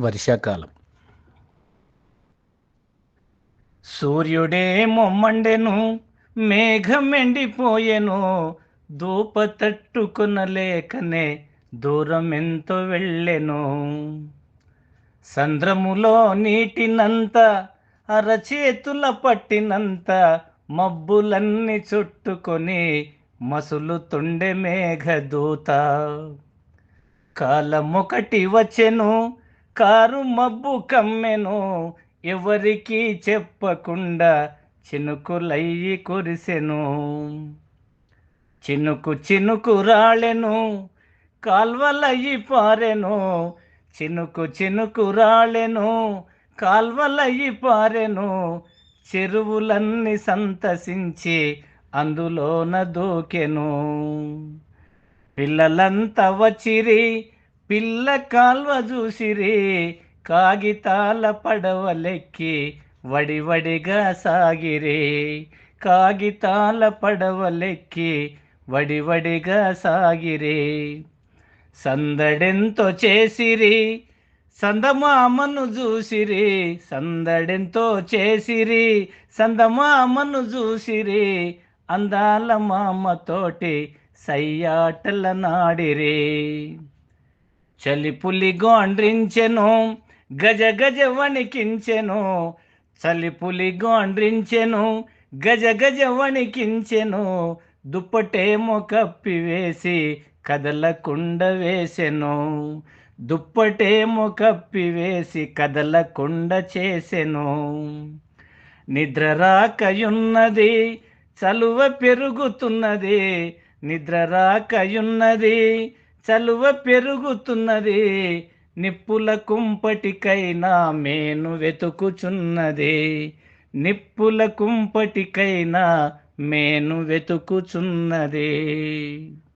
వర్షాకాలం. సూర్యుడే మొమ్మండెను మేఘం ఎండిపోయెను దూప తట్టుకొనలేకనే దూరం ఎంతో వెళ్ళెను. సంద్రములో నీటినంత అరచేతుల పట్టినంత మబ్బులన్నీ చుట్టుకొని మసులు తుండె మేఘదూత. కాలమొకటి వచ్చెను కారు మబ్బు కమ్మెను ఎవరికి చెప్పకుండా చినుకులయ్యి కురిసెను. చినుకు చినుకు రాళెను కాల్వలయ్యి పారెను. చినుకు చినుకు రాళెను కాల్వలయ్యి పారెను. చెరువులన్నీ సంతసించి అందులోన దూకెను. పిల్లలంతా వచ్చిరి పిల్ల కాల్వ చూసిరే కాగితాల పడవలెక్కి వడివడిగా సాగిరే. కాగితాల పడవలెక్కి వడివడిగా సాగిరే. సందడెంతో చేసిరి సందమామను చూసిరి. సందడెంతో చేసిరి సందమామను చూసిరి. అందాల మామతోటి సయ్యాటల నాడిరే. చలిపులి గోండ్రించెను గజ గజ వణికించెను. చలిపులి గోండ్రించెను గజ గజ వణికించెను. దుప్పటేమో కప్పివేసి కదలకుండ వేసెను. దుప్పటేమో కప్పివేసి కదలకుండ చేసెను. నిద్ర రాకయున్నది చలువ పెరుగుతున్నది. నిద్ర రాకయున్నది చలువ పెరుగుతున్నది నిప్పుల కుంపటికైనా మేను వెతుకుచున్నది. నిప్పుల కుంపటికైనా మేను వెతుకుచున్నది.